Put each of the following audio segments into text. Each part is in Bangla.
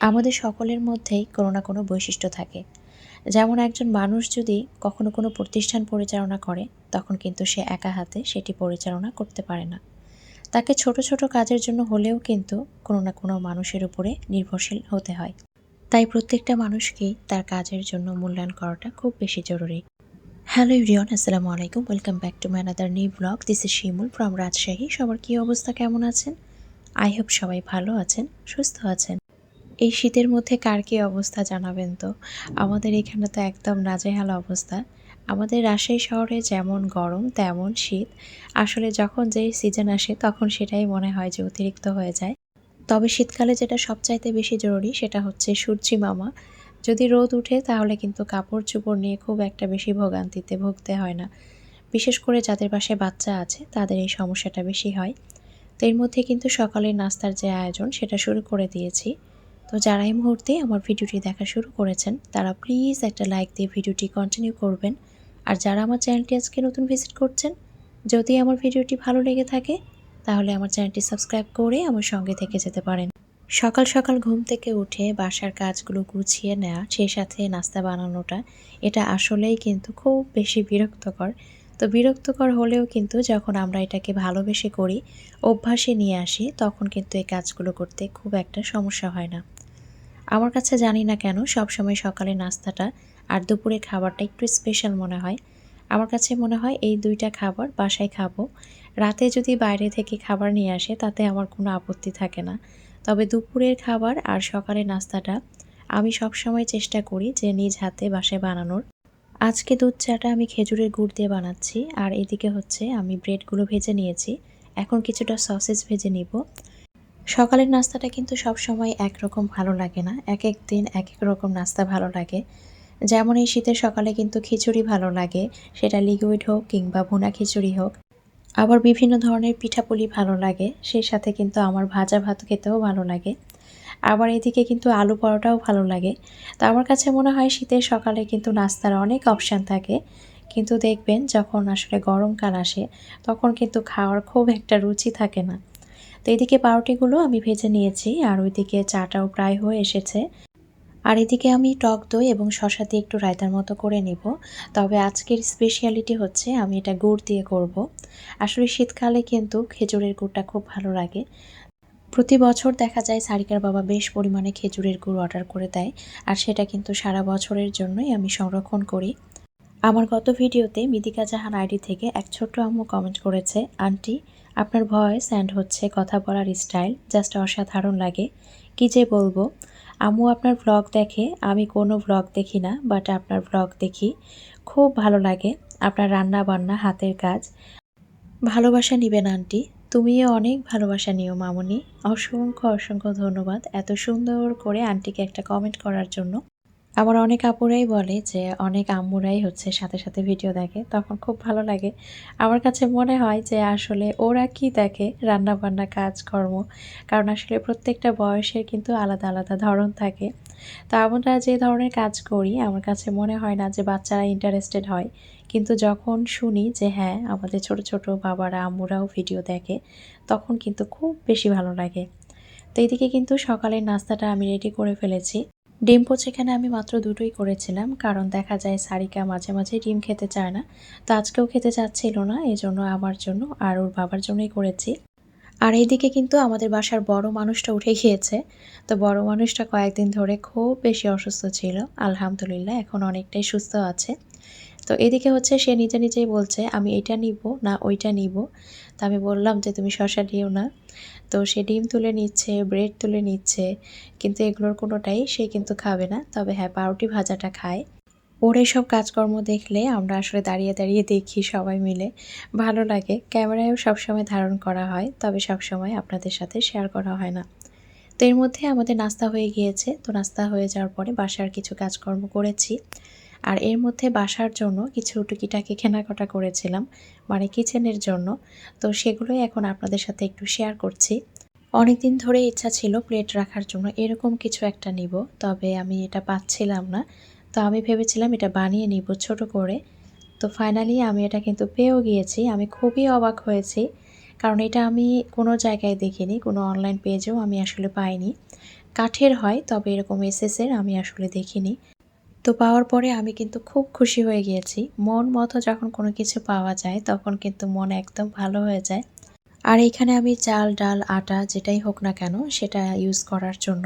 আমাদের সকলের মধ্যেই কোনো না কোনো বৈশিষ্ট্য থাকে। যেমন একজন মানুষ যদি কখনো কোনো প্রতিষ্ঠান পরিচালনা করে, তখন কিন্তু সে একা হাতে সেটি পরিচালনা করতে পারে না। তাকে ছোট ছোট কাজের জন্য হলেও কিন্তু কোনো না কোনো মানুষের উপরে নির্ভরশীল হতে হয়। তাই প্রত্যেকটা মানুষকেই তার কাজের জন্য মূল্যায়ন করাটা খুব বেশি জরুরি। হ্যালো ইভিয়ন আসসালামু আলাইকুম। Welcome back to my another new blog. This is Shimul from Rajshahi. সবার কী অবস্থা, কেমন আছেন? আই হোপ সবাই ভালো আছেন, সুস্থ আছেন। এই শীতের মধ্যে কার কী অবস্থা জানাবেন তো? আমাদের এখানে তো একদম নাজেহাল অবস্থা। আমাদের রাজশাহী শহরে যেমন গরম, তেমন শীত। আসলে যখন যেই সিজন আসে, তখন সেটাই মনে হয় যে অতিরিক্ত হয়ে যায়। তবে শীতকালে যেটা সবচাইতে বেশি জরুরি, সেটা হচ্ছে সূর্যি মামা। যদি রোদ উঠে, তাহলে কিন্তু কাপড় চোপড় নিয়ে খুব একটা বেশি ভোগান্তিতে ভুগতে হয় না। বিশেষ করে যাদের পাশে বাচ্চা আছে, তাদের এই সমস্যাটা বেশি হয়। তো এর মধ্যে কিন্তু সকালের নাস্তার যে আয়োজন, সেটা শুরু করে দিয়েছি। তো যারা এই মুহূর্তে আমার ভিডিওটি দেখা শুরু করেছেন, তারা প্লিজ একটা লাইক দিয়ে ভিডিওটি কন্টিনিউ করবেন। আর যারা আমার চ্যানেলটি আজকে নতুন ভিজিট করছেন, যদি আমার ভিডিওটি ভালো লেগে থাকে, তাহলে আমার চ্যানেলটি সাবস্ক্রাইব করে আমার সঙ্গে থেকে যেতে পারেন। সকাল সকাল ঘুম থেকে উঠে বাসার কাজগুলো গুছিয়ে নেওয়া, সেই সাথে নাস্তা বানানোটা, এটা আসলেই কিন্তু খুব বেশি বিরক্তকর। তো বিরক্তকর হলেও কিন্তু যখন আমরা এটাকে ভালোবেসে করি, অভ্যাসে নিয়ে আসি, তখন কিন্তু এই কাজগুলো করতে খুব একটা সমস্যা হয় না। আমার কাছে জানি না কেন সবসময় সকালে নাস্তাটা আর দুপুরে খাবারটা একটু স্পেশাল মনে হয়। আমার কাছে মনে হয় এই দুইটা খাবার বাসায় খাব। রাতে যদি বাইরে থেকে খাবার নিয়ে আসে তাতে আমার কোনো আপত্তি থাকে না। তবে দুপুরের খাবার আর সকালের নাস্তাটা আমি সবসময় চেষ্টা করি যে নিজ হাতে বাসায় বানানোর। আজকে দুধ চাটা আমি খেজুরের গুড় দিয়ে বানাচ্ছি আর এদিকে হচ্ছে আমি ব্রেডগুলো ভেজে নিয়েছি। এখন কিছুটা সসেস ভেজে নিব। সকালের নাস্তাটা কিন্তু সব সময় একরকম ভালো লাগে না। এক এক দিন এক এক রকম নাস্তা ভালো লাগে। যেমন এই শীতের সকালে কিন্তু খিচুড়ি ভালো লাগে, সেটা লিকুইড হোক কিংবা ভুনা খিচুড়ি হোক। আবার বিভিন্ন ধরনের পিঠাপুলি ভালো লাগে, সেই সাথে কিন্তু আমার ভাজা ভাত খেতেও ভালো লাগে। আবার এদিকে কিন্তু আলু পরোটাও ভালো লাগে। তো আমার কাছে মনে হয় শীতের সকালে কিন্তু নাস্তার অনেক অপশান থাকে। কিন্তু দেখবেন যখন আসলে গরমকাল আসে, তখন কিন্তু খাওয়ার খুব একটা রুচি থাকে না। তো এদিকে পাউরুটিগুলো আমি ভেজে নিয়েছি, আর ওইদিকে চাটাও প্রায় হয়ে এসেছে। আর এদিকে আমি টক দই এবং শশা দিয়ে একটু রায়তার মতো করে নিব। তবে আজকের স্পেশালিটি হচ্ছে আমি এটা গুড় দিয়ে করব। আসলে শীতকালে কিন্তু খেজুরের গুড়টা খুব ভালো লাগে। প্রতি বছর দেখা যায় সারিকার বাবা বেশ পরিমাণে খেজুরের গুড় অর্ডার করে দেয়, আর সেটা কিন্তু সারা বছরের জন্যই আমি সংরক্ষণ করি। আমার গত ভিডিওতে মিদিকা জাহান আইডি থেকে এক ছোট্ট আম্মু কমেন্ট করেছে, আন্টি আপনার ভয়েস অ্যান্ড হচ্ছে কথা বলার স্টাইল জাস্ট অসাধারণ লাগে। কি যে বলব? আম্মু আপনার ভ্লগ দেখে, আমি কোনো ভ্লগ দেখি না বাট আপনার ভ্লগ দেখি। খুব ভালো লাগে, আপনার রান্না বান্না হাতের কাজ। ভালোবাসা নিবেন আন্টি। তুমিও অনেক ভালোবাসা নিও মামনি। অসংখ্য অসংখ্য ধন্যবাদ এত সুন্দর করে আন্টিকে একটা কমেন্ট করার জন্য। আবার অনেক আপুরাই বলে যে, অনেক আম্মুরাই হচ্ছে সাথে সাথে ভিডিও দেখে, তখন খুব ভালো লাগে। আমার কাছে মনে হয় যে, আসলে ওরা কি দেখে? রান্না বান্না কাজকর্ম, কারণ আসলে প্রত্যেকটা বয়সের কিন্তু আলাদা আলাদা ধরন থাকে। তো আমরা যে ধরনের কাজ করি, আমার কাছে মনে হয় না যে বাচ্চারা ইন্টারেস্টেড হয়। কিন্তু যখন শুনি যে হ্যাঁ আমাদের ছোট ছোট বাবারা, আম্মুরাও ভিডিও দেখে, তখন কিন্তু খুব বেশি ভালো লাগে। তো এদিকে কিন্তু সকালের নাস্তাটা আমি রেডি করে ফেলেছি। ডিম পোচ এখানে আমি মাত্র দুটোই করেছিলাম, কারণ দেখা যায় সারিকা মাঝে মাঝে ডিম খেতে চায় না। তো আজকেও খেতে চাচ্ছিল না এই জন্য আমার জন্য আর ওর বাবার জন্যই করেছি। আর এইদিকে কিন্তু আমাদের বাসার বড় মানুষটা উঠে গিয়েছে। তো বড় মানুষটা কয়েকদিন ধরে খুব বেশি অসুস্থ ছিল। আলহামদুলিল্লাহ, এখন অনেকটাই সুস্থ আছে। তো এদিকে হচ্ছে সে নিজে নিজেই বলছে, আমি এটা নিব না ওইটা নিব। তা আমি বললাম যে, তুমি শশা নিও না। তো সে ডিম তুলে নিচ্ছে ব্রেড তুলে নিচ্ছে, কিন্তু এগুলোর কোনোটাই সে কিন্তু খাবে না। তবে হ্যাঁ পাউরুটি ভাজাটা খায়। ওর এসব কাজকর্ম দেখলে আমরা আসলে দাঁড়িয়ে দাঁড়িয়ে দেখি সবাই মিলে। ভালো লাগে, ক্যামেরায়ও সবসময় ধারণ করা হয়, তবে সবসময় আপনাদের সাথে শেয়ার করা হয় না। তো এর মধ্যে আমাদের নাস্তা হয়ে গিয়েছে। তো নাস্তা হয়ে যাওয়ার পরে বাসার কিছু কাজকর্ম করেছি। আর এর মধ্যে বাসার জন্য কিছু টুকিটাকি কেনাকাটা করেছিলাম মানে কিচেনের জন্য। তো সেগুলোই এখন আপনাদের সাথে একটু শেয়ার করছি। অনেক দিন ধরে ইচ্ছা ছিল প্লেট রাখার জন্য, এরকম কিছু একটা নিব, তবে আমি এটা পাচ্ছিলাম না। তো আমি ভেবেছিলাম এটা বানিয়ে নিব ছোট করে। তো ফাইনালি আমি এটা কিন্তু পেয়েও গিয়েছি, আমি খুবই অবাক হয়েছি। কারণ এটা আমি কোনো জায়গায় দেখিনি, কোনো অনলাইন পেজেও আমি আসলে পাইনি। কাঠের হয়, তবে এরকম এসএসের আমি আসলে দেখিনি। তো পাওয়ার পরে আমি কিন্তু খুব খুশি হয়ে গিয়েছি। মন মতো যখন কোনো কিছু পাওয়া যায়, তখন কিন্তু মন একদম ভালো হয়ে যায়। আর এখানে আমি চাল, ডাল, আটা যেটাই হোক না কেন, সেটা ইউজ করার জন্য।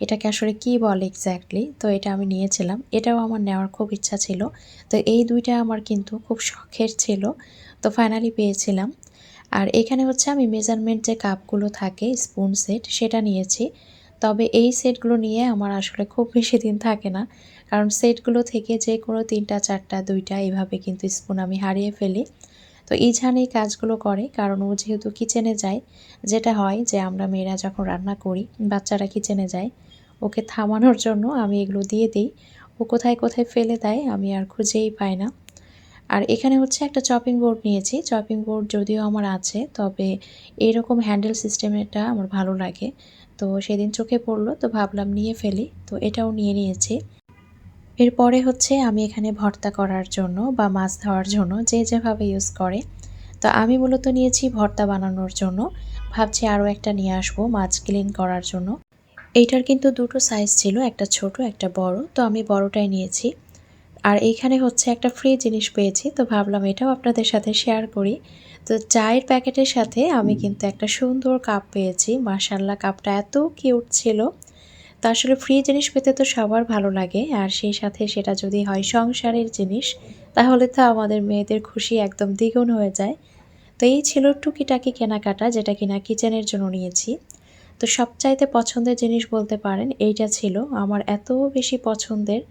এটাকে আসলে কি বলে এক্স্যাক্টলি তো এটা আমি নিয়েছিলাম। এটাও আমার নেওয়ার খুব ইচ্ছা ছিল। তো এই দুইটা আমার কিন্তু খুব শখের ছিল। তো ফাইনালি পেয়েছিলাম। আর এখানে হচ্ছে আমি মেজারমেন্ট যে কাপগুলো থাকে স্পুন সেট সেটা নিয়েছি। তবে এই সেটগুলো নিয়ে আমার আসলে খুব বেশি দিন থাকে না। কারণ সেটগুলো থেকে যে কোনো তিনটা, চারটা, দুইটা এভাবে কিন্তু স্পুন আমি হারিয়ে ফেলি। তো ইঝান এই কাজগুলো করে, কারণ ও যেহেতু কিচেনে যায়, যেটা হয় যে আমরা মেয়েরা যখন রান্না করি, বাচ্চারা কিচেনে যায়, ওকে থামানোর জন্য আমি এগুলো দিয়ে দিই। ও কোথায় কোথায় ফেলে দেয় আমি আর খুঁজেই পাই না। আর এখানে হচ্ছে একটা চপিং বোর্ড নিয়েছি। চপিং বোর্ড যদিও আমার আছে, তবে এরকম হ্যান্ডেল সিস্টেমেরটা আমার ভালো লাগে। তো সেদিন চোখে পড়ল, তো ভাবলাম নিয়ে ফেলি। তো এটাও নিয়ে নিয়েছি। এরপরে হচ্ছে আমি এখানে ভর্তা করার জন্য বা মাছ ধরার জন্য যে যেভাবে ইউজ করে, তো আমি মূলত নিয়েছি ভর্তা বানানোর জন্য। ভাবছি আরও একটা নিয়ে আসব মাছ ক্লিন করার জন্য। এইটার কিন্তু দুটো সাইজ ছিল, একটা ছোট, একটা বড়, তো আমি বড়টাই নিয়েছি। আর এইখানে হচ্ছে একটা ফ্রি জিনিস পেয়েছি, তো ভাবলাম এটাও আপনাদের সাথে শেয়ার করি। তো চায়ের প্যাকেটের সাথে আমি কিন্তু একটা সুন্দর কাপ পেয়েছি। মার্শাল্লাহ কাপটা এত কিউট ছিল। তো আসলে ফ্রি জিনিস পেতে তো সবার ভালো লাগে। আর সেই সাথে সেটা যদি হয় সংসারের জিনিস তাহলে তো আমাদের মেয়েদের খুশি একদম দ্বিগুণ হয়ে যায়। তো এই ছিল টুকিটাকি কেনাকাটা যেটা কিনা কিচেনের জন্য নিয়েছি। তো সবচাইতে পছন্দের জিনিস বলতে পারেন এইটা ছিল। আমার এত বেশি পছন্দের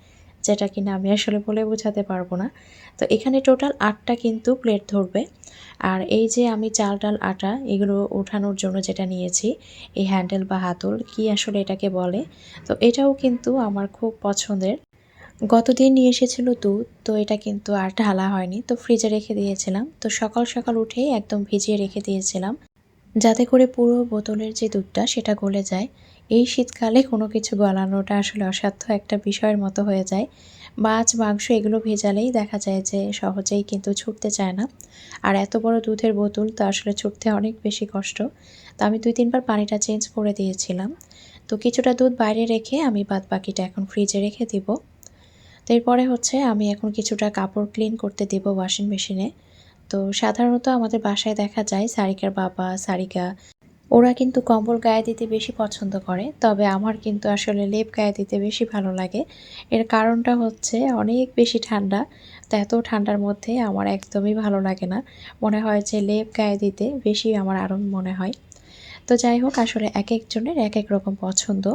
যেটা কিনা আমি আসলে বলে বোঝাতে পারব না। তো এখানে টোটাল আটটা কিন্তু প্লেট ধরবে। আর এই যে আমি চাল, ডাল, আটা এগুলো ওঠানোর জন্য যেটা নিয়েছি, এই হ্যান্ডেল বা হাতল কি আসলে এটাকে বলে? তো এটাও কিন্তু আমার খুব পছন্দের। গতদিন নিয়ে এসেছিল দুধ, তো এটা কিন্তু আর ঢালা হয়নি, তো ফ্রিজে রেখে দিয়েছিলাম। তো সকাল সকাল উঠেই একদম ভিজিয়ে রেখে দিয়েছিলাম। যাতে করে পুরো বোতলের যে দুধটা সেটা গলে যায়। এই শীতকালে কোনো কিছু গলানোটা আসলে অসাধ্য একটা বিষয়ের মতো হয়ে যায়। মাছ, মাংস এগুলো ভেজালেই দেখা যায় যে সহজেই কিন্তু ছুটতে চায় না। আর এত বড় দুধের বোতল তো আসলে ছুটতে অনেক বেশি কষ্ট। তো আমি দুই, তিনবার পানিটা চেঞ্জ করে দিয়েছিলাম। তো কিছুটা দুধ বাইরে রেখে আমি বাদ বাকিটা এখন ফ্রিজে রেখে দিব। তো এরপরে হচ্ছে আমি এখন কিছুটা কাপড় ক্লিন করতে দেব ওয়াশিং মেশিনে। তো সাধারণত আমাদের বাসায় দেখা যায় সারিকার বাবা, সারিকা ওরা কিন্তু কম্বল গায়ে দিতে বেশি পছন্দ করে, তবে আমার কিন্তু আসলে লেপ গায়ে দিতে বেশি ভালো লাগে। এর কারণটা হচ্ছে অনেক বেশি ঠান্ডা, তো এত ঠান্ডার মধ্যে আমার একদমই ভালো লাগে না। মনে হয় যে লেপ গায়ে দিতে বেশি আমার আরাম মনে হয়। তো যাই হোক, আসলে এক একজনের এক এক রকম পছন্দ।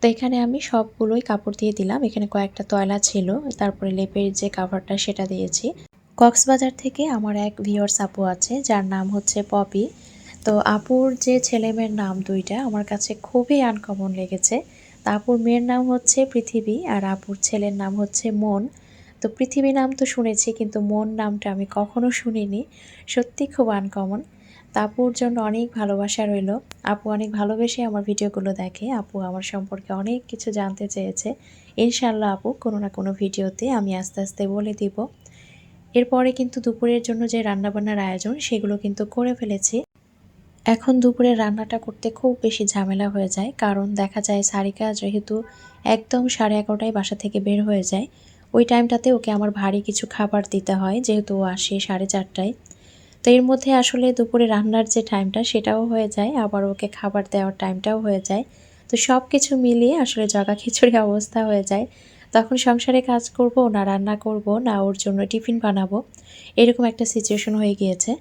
তো এখানে আমি সবগুলোই কাপড় দিয়ে দিলাম। এখানে কয়েকটা তয়লা ছিল, তারপরে লেপের যে কাভারটা সেটা দিয়েছি। কক্সবাজার থেকে আমার এক ভিওর আপু আছে, যার নাম হচ্ছে পপি। তো আপুর যে ছেলেমেয়ের নাম দুইটা আমার কাছে খুবই আনকমন লেগেছে। তা আপুর মেয়ের নাম হচ্ছে পৃথিবী আর আপুর ছেলের নাম হচ্ছে মন। তো পৃথিবী নাম তো শুনেছি কিন্তু মন নামটা আমি কখনো শুনিনি। সত্যি খুব আনকমন আপুর জন্য অনেক ভালোবাসা রইল। আপু অনেক ভালোবেসে আমার ভিডিওগুলো দেখে। আপু আমার সম্পর্কে অনেক কিছু জানতে চেয়েছে। ইনশাল্লাহ আপু কোনো না কোনো ভিডিওতে আমি আস্তে আস্তে বলে দিব। এরপরে কিন্তু দুপুরের জন্য যে রান্নাবান্নার আয়োজন সেগুলো কিন্তু করে ফেলেছি। এখন দুপুরে রান্নাটা করতে খুব বেশি ঝামেলা হয়ে যায়, কারণ দেখা যায় সারিকা যেহেতু একদম সাড়ে এগারোটায় বাসা থেকে বের হয়ে যায়। ওই টাইমটাতে ওকে আমার ভারী কিছু খাবার দিতে হয়, যেহেতু ও আসে সাড়ে চারটায়। তো এর মধ্যে আসলে দুপুরে রান্নার যে টাইমটা সেটাও হয়ে যায়, আবার ওকে খাবার দেওয়ার টাইমটাও হয়ে যায়। তো সব কিছু মিলিয়ে আসলে জগা খিচুড়ি অবস্থা হয়ে যায়। তখন সংসারে কাজ করব, না রান্না করব, না ওর জন্য টিফিন বানাবো, এরকম একটা সিচুয়েশন হয়ে গিয়েছে।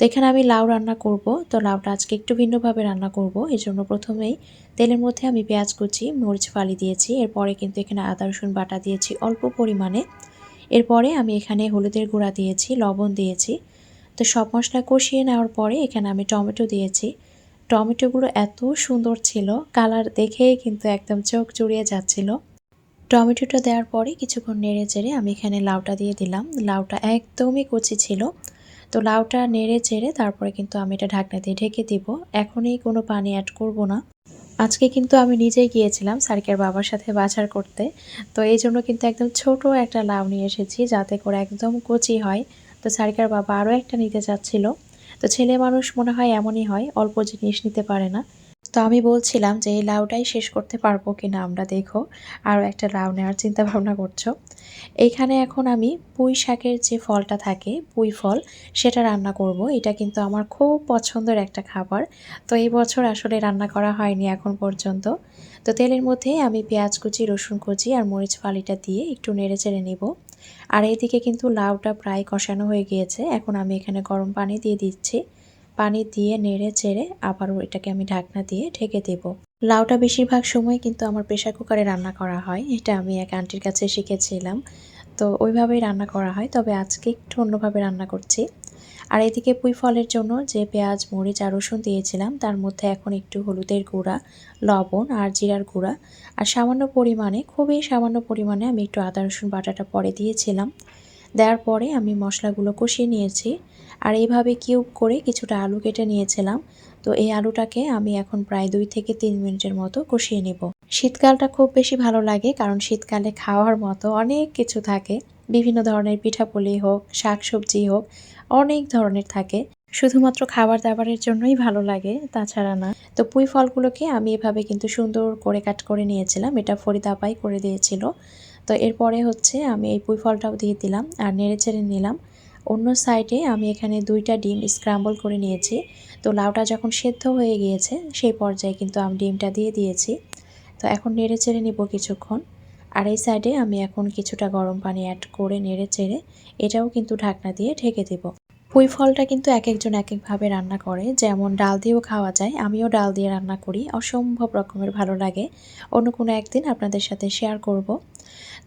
তো এখানে আমি লাউ রান্না করব। তো লাউটা আজকে একটু ভিন্নভাবে রান্না করব। এই জন্য প্রথমেই তেলের মধ্যে আমি পেঁয়াজ কুচি, মরিচ ফালি দিয়েছি। এরপরে কিন্তু এখানে আদা, রসুন বাটা দিয়েছি অল্প পরিমাণে। এরপরে আমি এখানে হলুদের গুঁড়া দিয়েছি, লবণ দিয়েছি। তো সব মশলা কষিয়ে নেওয়ার পরে এখানে আমি টমেটো দিয়েছি। টমেটোগুলো এত সুন্দর ছিল, কালার দেখেই কিন্তু একদম চোখ জুড়িয়ে যাচ্ছিল। টমেটোটা দেওয়ার পরে কিছুক্ষণ নেড়ে চেড়ে আমি এখানে লাউটা দিয়ে দিলাম। লাউটা একদমই কচি ছিল। তো লাউটা নেড়ে চেড়ে তারপরে কিন্তু আমি এটা ঢাকনা দিয়ে ঢেকে দিব। এখনই কোনো পানি অ্যাড করব না। আজকে কিন্তু আমি নিজেই গিয়েছিলাম সার্কের বাবার সাথে বাজার করতে। তো এই জন্য কিন্তু একদম ছোট একটা লাউ নিয়ে এসেছি যাতে করে একদম কচি হয়। তো সারিকার বাবা আরও একটা নিতে চাচ্ছিল। তো ছেলে মানুষ মনে হয় এমনই হয়, অল্প জিনিস নিতে পারে না। তো আমি বলছিলাম যে এই লাউটাই শেষ করতে পারব কি না আমরা দেখো। আরও একটা লাউ নেওয়ার চিন্তা ভাবনা করছ। এইখানে এখন আমি পুঁই শাকের যে ফলটা থাকে, পুঁই ফল, সেটা রান্না করব। এটা কিন্তু আমার খুব পছন্দের একটা খাবার। তো এই বছর আসলে রান্না করা হয়নি এখন পর্যন্ত। তো তেলের মধ্যে আমি পেঁয়াজ কুচি, রসুন কুচি আর মরিচ ফালিটা দিয়ে একটু নেড়ে চেড়ে নিব। আর এইদিকে কিন্তু লাউটা প্রায় কষানো হয়ে গিয়েছে। এখন আমি এখানে গরম পানি দিয়ে দিচ্ছি। পানি দিয়ে নেড়ে চেড়ে আবারও এটাকে আমি ঢাকনা দিয়ে ঢেকে দেব। লাউটা বেশিরভাগ সময় কিন্তু আমার প্রেশার কুকারে রান্না করা হয়। এটা আমি এক আন্টির কাছে শিখেছিলাম। তো ওইভাবেই রান্না করা হয়। তবে আজকে একটু অন্যভাবে রান্না করছি। আর এদিকে পুঁই ফলের জন্য যে পেঁয়াজ, মরিচ আর রসুন দিয়েছিলাম, তার মধ্যে এখন একটু হলুদের গুঁড়া, লবণ আর জিরার গুঁড়া। আর সামান্য পরিমাণে, খুবই সামান্য পরিমাণে আমি একটু আদা, রসুন বাটাটা পরে দিয়েছিলাম। দেওয়ার পরে আমি মশলাগুলো কষিয়ে নিয়েছি। আর এইভাবে কিউব করে কিছুটা আলু কেটে নিয়েছিলাম। তো এই আলুটাকে আমি এখন প্রায় দুই থেকে তিন মিনিটের মতো কষিয়ে নেব। শীতকালটা খুব বেশি ভালো লাগে কারণ শীতকালে খাওয়ার মতো অনেক কিছু থাকে। বিভিন্ন ধরনের পিঠাপুলি হোক, শাকসবজি হোক, অনেক ধরনের থাকে। শুধুমাত্র খাবার দাবারের জন্যই ভালো লাগে, তাছাড়া না। তো পুঁই ফলগুলোকে আমি এভাবে কিন্তু সুন্দর করে কাট করে নিয়েছিলাম। এটা ফরিদাপাই করে দিয়েছিল। তো এরপরে হচ্ছে আমি এই পুঁই ফলটাও দিয়ে দিলাম আর নেড়ে চেড়ে নিলাম। অন্য সাইডে আমি এখানে দুইটা ডিম স্ক্রাম্বল করে নিয়েছি। তো লাউটা যখন সেদ্ধ হয়ে গিয়েছে, সেই পর্যায়ে কিন্তু আমি ডিমটা দিয়ে দিয়েছি। তো এখন নেড়ে চেড়ে নিব কিছুক্ষণ। আর এই সাইডে আমি এখন কিছুটা গরম পানি অ্যাড করে নেড়ে চেড়ে এটাও কিন্তু ঢাকনা দিয়ে ঢেকে দেব। পুঁই ফলটা কিন্তু এক একজন এক একভাবে রান্না করে। যেমন ডাল দিয়েও খাওয়া যায়, আমিও ডাল দিয়ে রান্না করি। অসম্ভব রকমের ভালো লাগে। অন্য কোনো একদিন আপনাদের সাথে শেয়ার করব।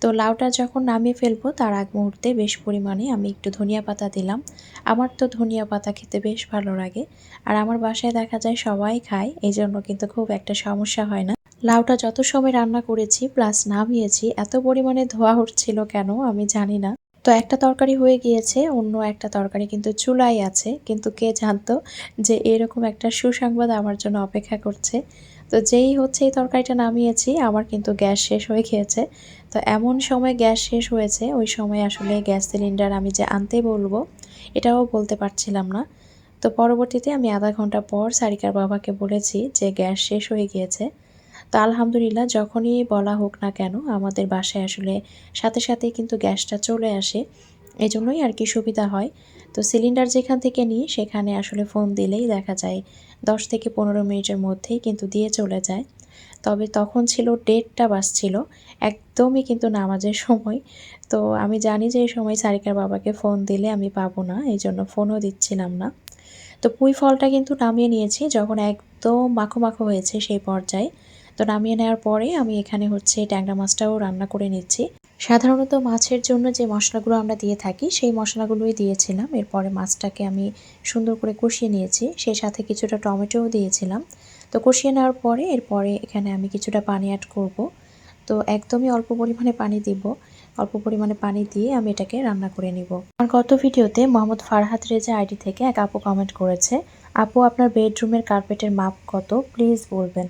তো লাউটা যখন নামিয়ে ফেলব, তার আগ মুহূর্তে বেশ পরিমাণে আমি একটু ধনিয়া পাতা দিলাম। আমার তো ধনিয়া পাতা খেতে বেশ ভালো লাগে। আর আমার বাসায় দেখা যায় সবাই খায় এই জন্য কিন্তু খুব একটা সমস্যা হয় না। লাউটা যত সময় রান্না করেছি প্লাস নামিয়েছি, এত পরিমাণে ধোয়া উঠছিল কেন আমি জানি না। তো একটা তরকারি হয়ে গিয়েছে, অন্য একটা তরকারি কিন্তু চুলাই আছে, কিন্তু কে জানতো যে এরকম একটা সুসংবাদ আমার জন্য অপেক্ষা করছে। তো যেই হচ্ছে এই তরকারিটা নামিয়েছি, আমার কিন্তু গ্যাস শেষ হয়ে গিয়েছে। তো এমন সময় গ্যাস শেষ হয়েছে, ওই সময় আসলে গ্যাস সিলিন্ডার আমি যে আনতে বলব, এটাও বলতে পারছিলাম না। তো পরবর্তীতে আমি আধা ঘণ্টা পর সারিকার বাবাকে বলেছি যে গ্যাস শেষ হয়ে গিয়েছে। তো আলহামদুলিল্লাহ যখনই বলা হোক না কেন, আমাদের বাসায় আসলে সাথে সাথেই কিন্তু গ্যাসটা চলে আসে। এই জন্যই আর কি সুবিধা হয়। তো সিলিন্ডার যেখান থেকে নিই, সেখানে আসলে ফোন দিলেই দেখা যায় দশ থেকে পনেরো মিনিটের মধ্যেই কিন্তু দিয়ে চলে যায়। তবে তখন ছিল ডেটটা বাসছিল একদমই কিন্তু নামাজের সময়। তো আমি জানি যে এই সময় সারিকার বাবাকে ফোন দিলে আমি পাবো না, এই জন্য ফোনও দিচ্ছিলাম না। তো পুঁই ফলটা কিন্তু নামিয়ে নিয়েছি, যখন একদম মাখো মাখো হয়েছে সেই পর্যায়ে। তো নামিয়ে নেওয়ার পরে আমি এখানে হচ্ছে ট্যাংরা মাছটাও রান্না করে নিচ্ছি। সাধারণত মাছের জন্য যে মশলাগুলো আমরা দিয়ে থাকি, সেই মশলাগুলোই দিয়েছিলাম। এরপরে মাছটাকে আমি সুন্দর করে কষিয়ে নিয়েছি। সেই সাথে কিছুটা টমেটোও দিয়েছিলাম। তো কষিয়ে নেওয়ার পরে এরপরে এখানে আমি কিছুটা পানি অ্যাড করব। তো একদমই অল্প পরিমাণে পানি দিব। অল্প পরিমাণে পানি দিয়ে আমি এটাকে রান্না করে নিব। আমার গত ভিডিওতে মোহাম্মদ ফারহাদ রেজা আইডি থেকে এক আপু কমেন্ট করেছে, আপু, আপনার বেডরুমের কার্পেটের মাপ কত? প্লিজ বলবেন।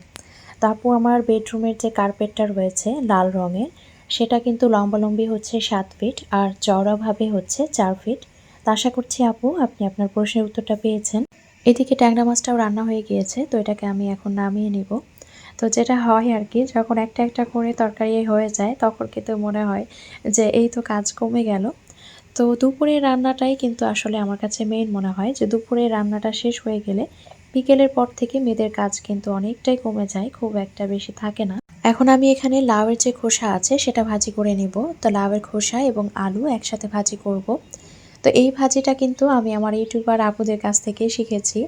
তো আপু আমার বেডরুমের যে কার্পেটটা রয়েছে লাল রঙের, সেটা কিন্তু লম্বালম্বি হচ্ছে সাত ফিট আর চওড়াভাবে হচ্ছে চার ফিট তা আশা করছি আপু, আপনি আপনার প্রশ্নের উত্তরটা পেয়েছেন। এদিকে ট্যাংরা মাছটাও রান্না হয়ে গিয়েছে, তো এটাকে আমি এখন নামিয়ে নিব। তো যেটা হয় আর কি, যখন একটা একটা করে তরকারি হয়ে যায়, তখন কিন্তু মনে হয় যে এই তো কাজ কমে গেল। তো দুপুরের রান্নাটাই কিন্তু আসলে আমার কাছে মেইন মনে হয় যে দুপুরের রান্নাটা শেষ হয়ে গেলে বিকেলের পর থেকে মেয়েদের কাজ কিন্তু অনেকটাই কমে যায়, খুব একটা বেশি থাকে না। এখন আমি এখানে লাউয়ের যে খোসা আছে সেটা ভাজি করে নিব। তো লাউয়ের খোসা এবং আলু একসাথে ভাজি করব। তো এই ভাজিটা কিন্তু আমি আমার ইউটিউবার আপুদের কাছ থেকে শিখেছি।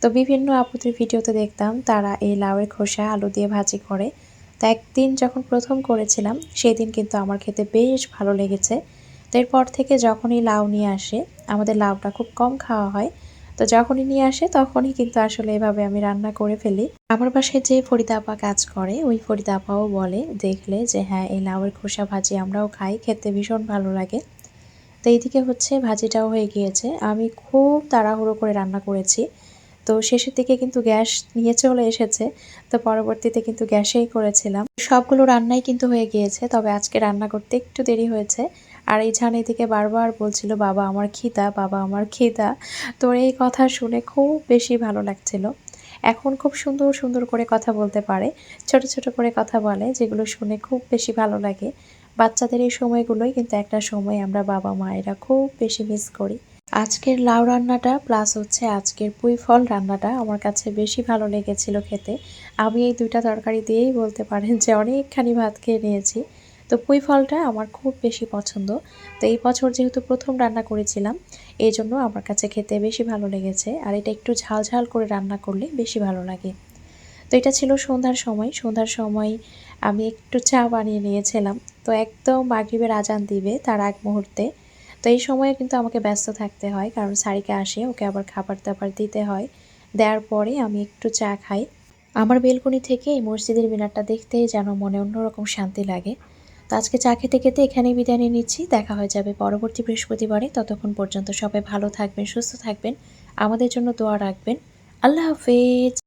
তো বিভিন্ন আপুদের ভিডিওতে দেখতাম তারা এই লাউয়ের খোসা আলু দিয়ে ভাজি করে। তো একদিন যখন প্রথম করেছিলাম সেই দিন কিন্তু আমার খেতে বেশ ভালো লেগেছে। তো এরপর থেকে যখনই লাউ নিয়ে আসে, আমাদের লাউটা খুব কম খাওয়া হয়। তো যখনই নিয়ে আসে তখনই কিন্তু আসলে এভাবে আমি রান্না করে ফেলি। আমার বাসায় যে ফরিদা আপা কাজ করে, ওই ফরিদা আপাও বলে, দেখলে যে হ্যাঁ এই লাউয়ের খোসা ভাজি আমরাও খাই, খেতে ভীষণ ভালো লাগে। তো এইদিকে হচ্ছে ভাজিটাও হয়ে গিয়েছে। আমি খুব তাড়াহুড়ো করে রান্না করেছি। তো শেষের দিকে কিন্তু গ্যাস নিয়ে চলে এসেছে। তো পরবর্তীতে কিন্তু গ্যাসেই করেছিলাম। সবগুলো রান্নাই কিন্তু হয়ে গিয়েছে, তবে আজকে রান্না করতে একটু দেরি হয়েছে। আর এই ঝান এদিকে বারবার বলছিল, বাবা, আমার খিদা, বাবা, আমার খিদা। তোর এই কথা শুনে খুব বেশি ভালো লাগছিল। এখন খুব সুন্দর সুন্দর করে কথা বলতে পারে, ছোট ছোট করে কথা বলে, যেগুলো শুনে খুব বেশি ভালো লাগে। বাচ্চাদের এই সময়গুলোই কিন্তু একটা সময় আমরা বাবা মায়েরা খুব বেশি মিস করি। আজকের লাউ রান্নাটা প্লাস হচ্ছে আজকের পুঁই ফল রান্নাটা আমার কাছে বেশি ভালো লেগেছিল খেতে। আমি এই দুইটা তরকারি দিয়েই বলতে পারেন যে অনেকখানি ভাত খেয়ে নিয়েছি। তো পুঁই ফলটা আমার খুব বেশি পছন্দ। তো এই বছর যেহেতু প্রথম রান্না করেছিলাম, এই জন্য আমার কাছে খেতে বেশি ভালো লেগেছে। আর এটা একটু ঝাল ঝাল করে রান্না করলে বেশি ভালো লাগে। তো এটা ছিল সন্ধ্যার সময়। সন্ধ্যার সময় আমি একটু চা বানিয়ে নিয়েছিলাম। তো একদম মাগরিবের আজান দিবে তার আগ মুহূর্তে। তো এই সময়ে কিন্তু আমাকে ব্যস্ত থাকতে হয়, কারণ সারিকে আসে, ওকে আবার খাবার দাবার দিতে হয়। দেওয়ার পরে আমি একটু চা খাই। আমার বেলকনি থেকে এই মসজিদের মিনারটা দেখতেই যেন মনে অন্যরকম শান্তি লাগে। আজকে চা খেতে খেতে এখানেই বিদায় নিয়ে নিচ্ছি। দেখা হয়ে যাবে পরবর্তী বৃহস্পতিবারে। ততক্ষণ পর্যন্ত সবাই ভালো থাকবেন, সুস্থ থাকবেন। আমাদের জন্য দোয়া রাখবেন। আল্লাহ হাফেজ।